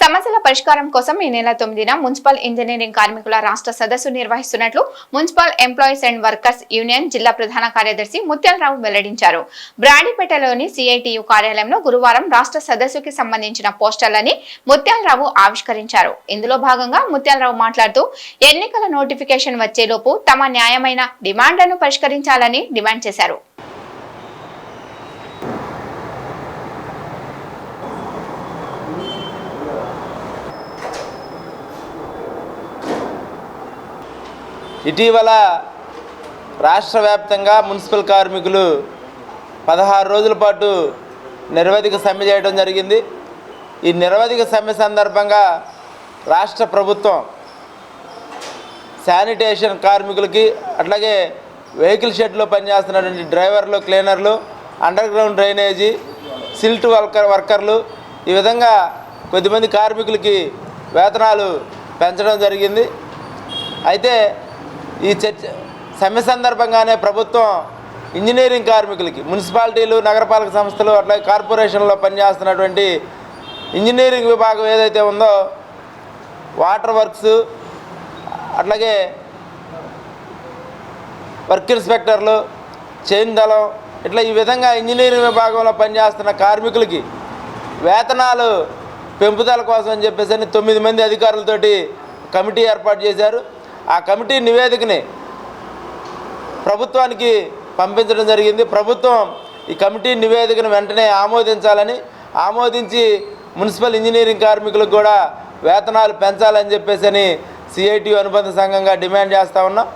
సమస్యల పరిష్కారం కోసం ఈ నెల తొమ్మిదిన మున్సిపల్ ఇంజనీరింగ్ కార్మికుల రాష్ట్ర సదస్సు నిర్వహిస్తున్నట్లు municipal employees and workers union జిల్లా ప్రధాన కార్యదర్శి ముత్యాలరావు వెల్లడించారు. బ్రాడీపేటలోని సిఐటియు కార్యాలయంలో గురువారం రాష్ట్ర సదస్సుకి సంబంధించిన పోస్టర్లని ముత్యాలరావు ఆవిష్కరించారు. ఇందులో భాగంగా ముత్యాలరావు మాట్లాడుతూ ఎన్నికల నోటిఫికేషన్ వచ్చేలోపు తమ న్యాయమైన డిమాండ్లను పరిష్కరించాలని డిమాండ్ చేశారు. ఇటీవల రాష్ట్ర వ్యాప్తంగా మున్సిపల్ కార్మికులు పదహారు రోజుల పాటు నిరవధిక సమ్మె చేయడం జరిగింది. ఈ నిరవధిక సమ్మె సందర్భంగా రాష్ట్ర ప్రభుత్వం శానిటేషన్ కార్మికులకి అట్లాగే వెహికల్ షెడ్లో పనిచేస్తున్నటువంటి డ్రైవర్లు క్లీనర్లు under ground drainage silt worker వర్కర్లు ఈ విధంగా కొద్దిమంది కార్మికులకి వేతనాలు పెంచడం జరిగింది. అయితే ఈ చర్చ సమ్మె సందర్భంగానే ప్రభుత్వం ఇంజనీరింగ్ కార్మికులకి మున్సిపాలిటీలు నగరపాలక సంస్థలు అట్లాగే కార్పొరేషన్లో పనిచేస్తున్నటువంటి ఇంజనీరింగ్ విభాగం ఏదైతే ఉందో వాటర్ వర్క్స్ అట్లాగే వర్క్ ఇన్స్పెక్టర్లు చైన్ దళం ఇట్లా ఈ విధంగా ఇంజనీరింగ్ విభాగంలో పనిచేస్తున్న కార్మికులకి వేతనాలు పెంపుదల కోసం అని చెప్పేసి అని తొమ్మిది మంది అధికారులతోటి కమిటీ ఏర్పాటు చేశారు. ఆ కమిటీ నివేదికని ప్రభుత్వానికి పంపించడం జరిగింది. ప్రభుత్వం ఈ కమిటీ నివేదికను వెంటనే ఆమోదించాలని ఆమోదించి మున్సిపల్ ఇంజనీరింగ్ కార్మికులకు కూడా వేతనాలు పెంచాలని చెప్పేసి అని సిఐటియు అనుబంధ సంఘంగా డిమాండ్ చేస్తూ ఉన్నాం.